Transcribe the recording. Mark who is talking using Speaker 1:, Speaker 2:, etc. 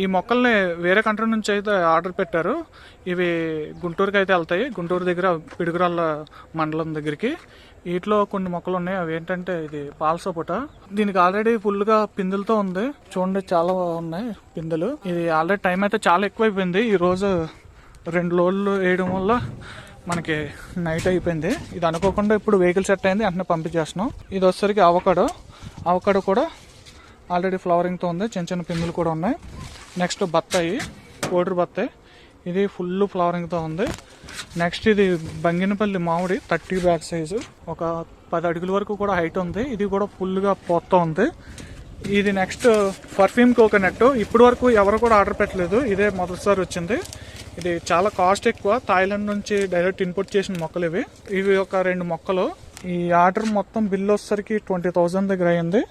Speaker 1: ఈ మొక్కల్ని వేరే కంట్రీ నుంచి అయితే ఆర్డర్ పెట్టారు. ఇవి గుంటూరుకి అయితే వెళ్తాయి. గుంటూరు దగ్గర పిడుగురాళ్ళ మండలం దగ్గరికి. వీటిలో కొన్ని మొక్కలు ఉన్నాయి. అవి ఏంటంటే ఇది పాలసపోట దీనికి ఆల్రెడీ ఫుల్గా పిందులతో ఉంది. చూడండి చాలా ఉన్నాయి పిందులు. ఇది ఆల్రెడీ టైం అయితే చాలా ఎక్కువైపోయింది. ఈ రోజు రెండు లోడ్లు వేయడం వల్ల మనకి నైట్ అయిపోయింది. ఇది అనుకోకుండా ఇప్పుడు వెహికల్ సెట్ అయింది. వెంటనే పంపించేస్తున్నాం. ఇది వచ్చేసరికి అవకాడో. అవకాడో కూడా ఆల్రెడీ ఫ్లవరింగ్తో ఉంది. చిన్న చిన్న పిందులు కూడా ఉన్నాయి. నెక్స్ట్ బత్తాయి కోడూరు బత్తాయి. ఇది ఫుల్ ఫ్లవరింగ్తో ఉంది. నెక్స్ట్ ఇది బంగినపల్లి మామిడి థర్టీ బ్యాక్ సైజు. ఒక పది అడుగుల వరకు కూడా హైట్ ఉంది. ఇది కూడా ఫుల్గా పోతా ఉంది. ఇది నెక్స్ట్ పర్ఫ్యూమ్ కోకోనట్. ఇప్పటి వరకు ఎవరు కూడా ఆర్డర్ పెట్టలేదు. ఇదే మొదటిసారి వచ్చింది. ఇది చాలా కాస్ట్ ఎక్కువ. థాయిలాండ్ నుంచి డైరెక్ట్ ఇంపోర్ట్ చేసిన మొక్కలు ఇవి. ఇవి ఒక రెండు మొక్కలు. ఈ ఆర్డర్ మొత్తం బిల్ వచ్చేసరికి ట్వంటీ థౌజండ్ దగ్గర అయింది.